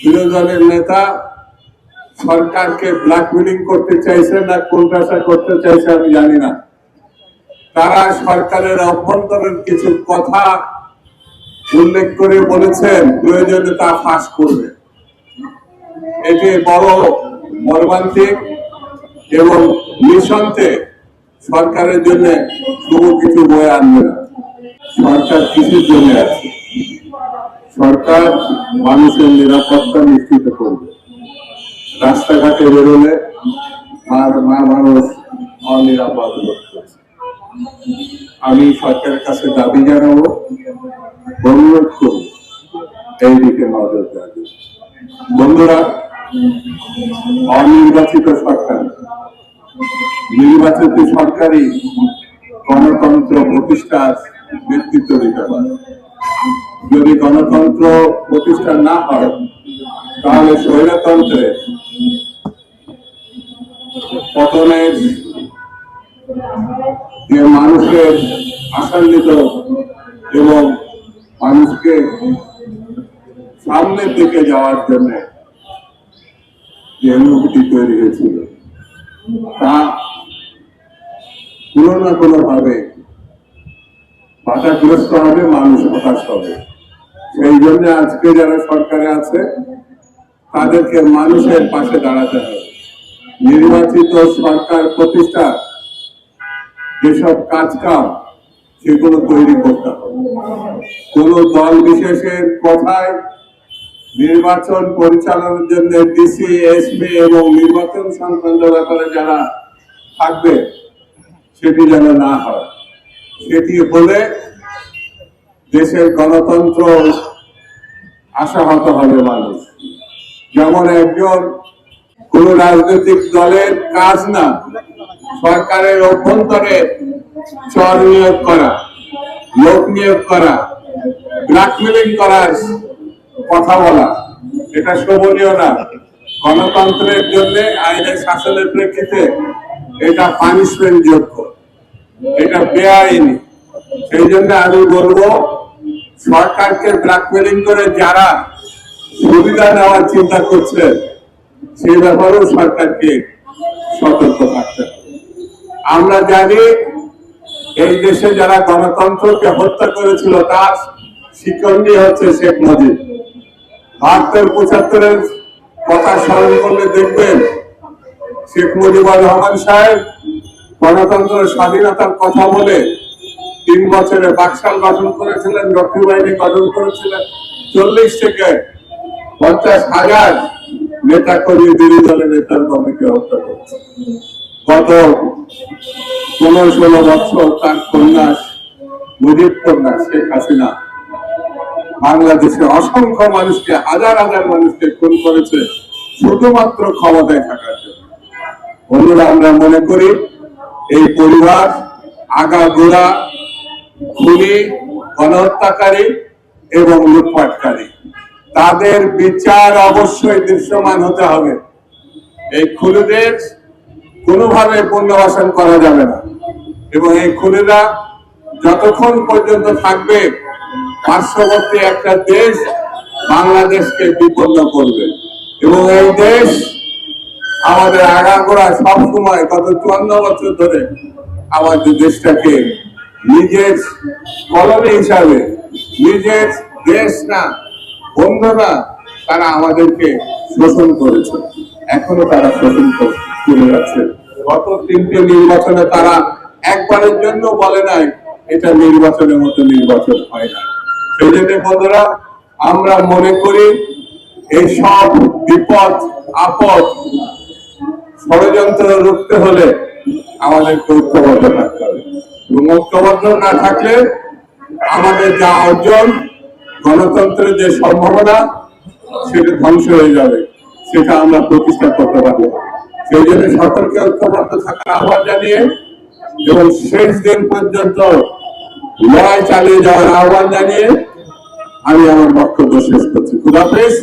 বিরোধী দলের নেতা সরকারকে ব্ল্যাকমেলিং করতে চাইছে না কোনটাশা করতে চাইছে আমি জানি না। তারা সরকারের অভ্যন্তরের কিছু কথা উল্লেখ করে বলেছেন প্রয়োজনে তা ফাঁস করবে। এটি বড় মর্মান্তিক এবং নিঃসন্তে সরকারের জন্য শুভ কিছু বয়ে আনবে না। সরকার কিসের জন্য আছে। সরকার মানুষের নিরাপত্তা নিশ্চিত করবে। রাস্তাঘাটে বেরোলে মানুষ অনিরাপদ আমি সরকারের কাছে দাবি জানাব, অনুরোধ করব, এই দিকে নজর দেওয়ার বন্ধুরা, অনির্বাচিত সরকার, নির্বাচিত সরকারই গণতন্ত্র প্রতিষ্ঠার নেতৃত্ব দিতে পারে। যদি গণতন্ত্র প্রতিষ্ঠা না হয়, তাহলে স্বৈরতন্ত্রের পতনের যে মানুষের আশান্বিত এবং মানুষকে সামনের দিকে যাওয়ার জন্য যে অনুভূতি তৈরি হয়েছিল, তা কোনো না কোনো ভাবে বাধাগ্রস্ত হবে, মানুষ হতাশ হবে। সেই জন্য আজকে যারা সরকারে আছে, তাদেরকে মানুষের পাশে দাঁড়াতে হবে। নির্বাচিত সরকার, প্রতিষ্ঠা, যেসব কাজ কাম সেগুলো তৈরি করতে হবে। কোন দল বিশেষের কথায় নির্বাচন পরিচালনার জন্য ডিসি, এসপি এবং নির্বাচন সংক্রান্ত ব্যাপারে যারা থাকবে, সেটি যেন না হয়। সেটি হলে দেশের গণতন্ত্র আশাহত হবে মানুষ। যেমন একজন কোন রাজনৈতিক দলের কাজ না, সরকারের অভ্যন্তরে চর নিয়োগ করা, লোক নিয়োগ করা ব্ল্যাকমেলিং করার কথা বলা, এটা শোভনীয় না। গণতন্ত্রের জন্য আইনের শাসনের প্রেক্ষিতে এটা পানিশমেন্ট যোগ্য, এটা বেআইনি। সেই জন্য আমি বলব সরকারকে ব্ল্যাকমেলিং করে যারা সুবিধা নেওয়ার চিন্তা করছে, সেই ব্যাপারেও সরকারকে সতর্ক থাকতে আমরা জানি এই দেশে যারা গণতন্ত্রকে হত্যা করেছিল, তার শিকন্ডি হচ্ছে শেখ মুজিব। ভারতের পঁচাত্তরের কথা স্মরণ করলে দেখবেন, শেখ মুজিবুর রহমান সাহেব গণতন্ত্রের স্বাধীনতার কথা বলে তিন বছরে বাকশাল গঠন করেছিলেন রক্ষী বাহিনী গঠন করেছিলেন। চল্লিশ থেকে পঞ্চাশ হাজার নেতা কর্মী বিরোধী দলের নেতার কর্মীকে হত্যা গত পনেরো ষোলো বছর তার মুজিব কন্যা শেখ হাসিনা বাংলাদেশে অসংখ্য মানুষকে, হাজার হাজার মানুষকে খুন করেছে শুধুমাত্র ক্ষমতায় থাকার জন্য। আমরা মনে করি এই পরিবার আগা গোড়া খুনি গণহত্যাকারী এবং লুটপাটকারী। তাদের বিচার অবশ্যই দৃশ্যমান হতে হবে। এই খুনিদের কোনোভাবে পুনর্বাসন করা যাবে না। এবং এই খুনিরা যতক্ষণ পর্যন্ত থাকবে, পার্শ্ববর্তী একটা দেশ বাংলাদেশকে বিপন্ন করবে। এবং এই দেশ আমাদের আগাগোড়া সবসময়, গত চুয়ান্ন বছর ধরে আমাদের দেশটাকে নিজের কলোনি হিসাবে, নিজের দেশ না বন্ধু না তারা আমাদেরকে শোষণ করেছে। এখনও তারা শোষণ করে যাচ্ছে। গত তিনটে নির্বাচনে তারা একবারের জন্য বলে নাই, এটা নির্বাচনের মতো নির্বাচন হয় না। সেই জন্য বন্ধুরা, আমরা মনে করি এই সব বিপদ, আপদ ষড়যন্ত্র রুখতে হলে আমাদের ঐক্যবদ্ধ থাকতে হবে। এবং ঐক্যবদ্ধ না থাকলে আমাদের যা অর্জন, গণতন্ত্রের যে সম্ভাবনা, সেটা ধ্বংস হয়ে যাবে। সেটা আমরা প্রতিষ্ঠা করতে পারব। সেই জন্য সকলকে ঐক্যবদ্ধ থাকার আহ্বান জানিয়ে এবং শেষ দিন পর্যন্ত লড়াই চালিয়ে যাওয়ার আহ্বান জানিয়ে আমি আমার বক্তব্য শেষ করছি। খুদাফেজ